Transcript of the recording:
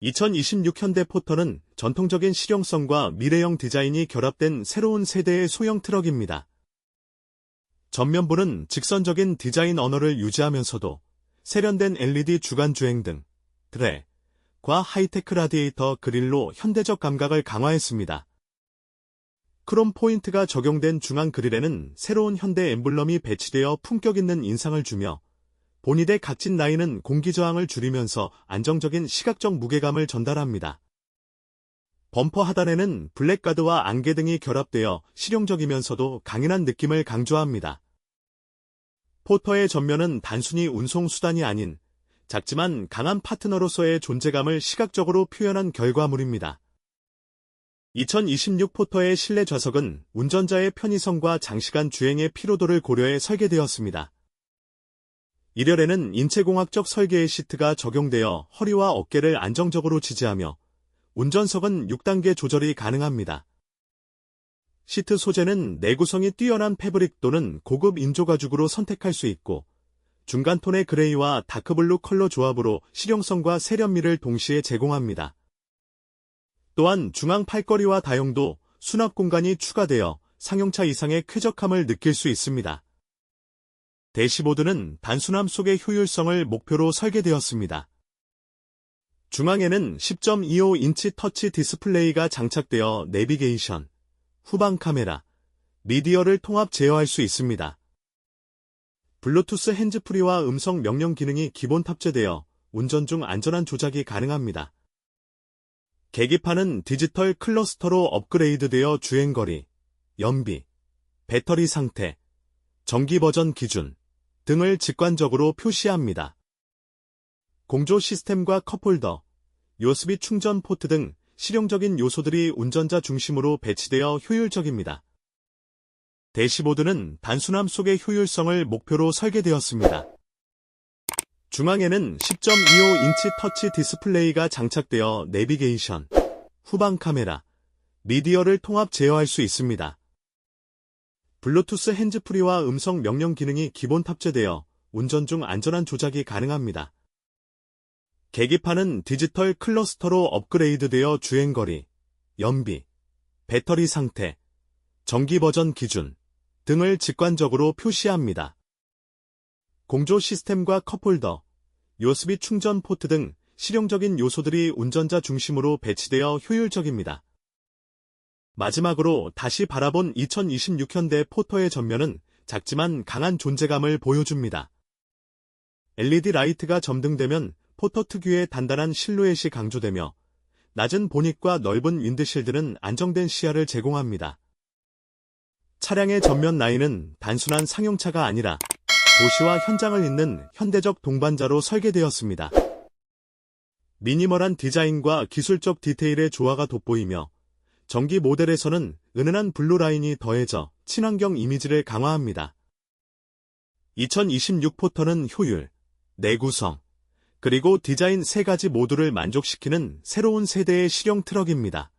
2026 현대 포터는 전통적인 실용성과 미래형 디자인이 결합된 새로운 세대의 소형 트럭입니다. 전면부는 직선적인 디자인 언어를 유지하면서도 세련된 LED 주간 주행 등 드레, 과 하이테크 라디에이터 그릴로 현대적 감각을 강화했습니다. 크롬 포인트가 적용된 중앙 그릴에는 새로운 현대 엠블럼이 배치되어 품격 있는 인상을 주며 본닛의 각진 라인은 공기 저항을 줄이면서 안정적인 시각적 무게감을 전달합니다. 범퍼 하단에는 블랙가드와 안개 등이 결합되어 실용적이면서도 강인한 느낌을 강조합니다. 포터의 전면은 단순히 운송수단이 아닌 작지만 강한 파트너로서의 존재감을 시각적으로 표현한 결과물입니다. 2026 포터의 실내 좌석은 운전자의 편의성과 장시간 주행의 피로도를 고려해 설계되었습니다. 1열에는 인체공학적 설계의 시트가 적용되어 허리와 어깨를 안정적으로 지지하며 운전석은 6단계 조절이 가능합니다. 시트 소재는 내구성이 뛰어난 패브릭 또는 고급 인조가죽으로 선택할 수 있고 중간 톤의 그레이와 다크블루 컬러 조합으로 실용성과 세련미를 동시에 제공합니다. 또한 중앙 팔걸이와 다용도 수납 공간이 추가되어 상용차 이상의 쾌적함을 느낄 수 있습니다. 대시보드는 단순함 속의 효율성을 목표로 설계되었습니다. 중앙에는 10.25인치 터치 디스플레이가 장착되어 내비게이션, 후방 카메라, 미디어를 통합 제어할 수 있습니다. 블루투스 핸즈프리와 음성 명령 기능이 기본 탑재되어 운전 중 안전한 조작이 가능합니다. 계기판은 디지털 클러스터로 업그레이드되어 주행거리, 연비, 배터리 상태, 정기 버전 기준 등을 직관적으로 표시합니다. 공조 시스템과 컵홀더, USB 충전 포트 등 실용적인 요소들이 운전자 중심으로 배치되어 효율적입니다. 대시보드는 단순함 속의 효율성을 목표로 설계되었습니다. 중앙에는 10.25인치 터치 디스플레이가 장착되어 내비게이션, 후방 카메라, 미디어를 통합 제어할 수 있습니다. 블루투스 핸즈프리와 음성 명령 기능이 기본 탑재되어 운전 중 안전한 조작이 가능합니다. 계기판은 디지털 클러스터로 업그레이드되어 주행거리, 연비, 배터리 상태, 정기 버전 기준, 등을 직관적으로 표시합니다. 공조 시스템과 컵홀더, USB 충전 포트 등 실용적인 요소들이 운전자 중심으로 배치되어 효율적입니다. 마지막으로 다시 바라본 2026 현대 포터의 전면은 작지만 강한 존재감을 보여줍니다. LED 라이트가 점등되면 포터 특유의 단단한 실루엣이 강조되며 낮은 보닛과 넓은 윈드실드는 안정된 시야를 제공합니다. 차량의 전면 라인은 단순한 상용차가 아니라 도시와 현장을 잇는 현대적 동반자로 설계되었습니다. 미니멀한 디자인과 기술적 디테일의 조화가 돋보이며 전기 모델에서는 은은한 블루 라인이 더해져 친환경 이미지를 강화합니다. 2026 포터는 효율, 내구성, 그리고 디자인 세 가지 모두를 만족시키는 새로운 세대의 실용 트럭입니다.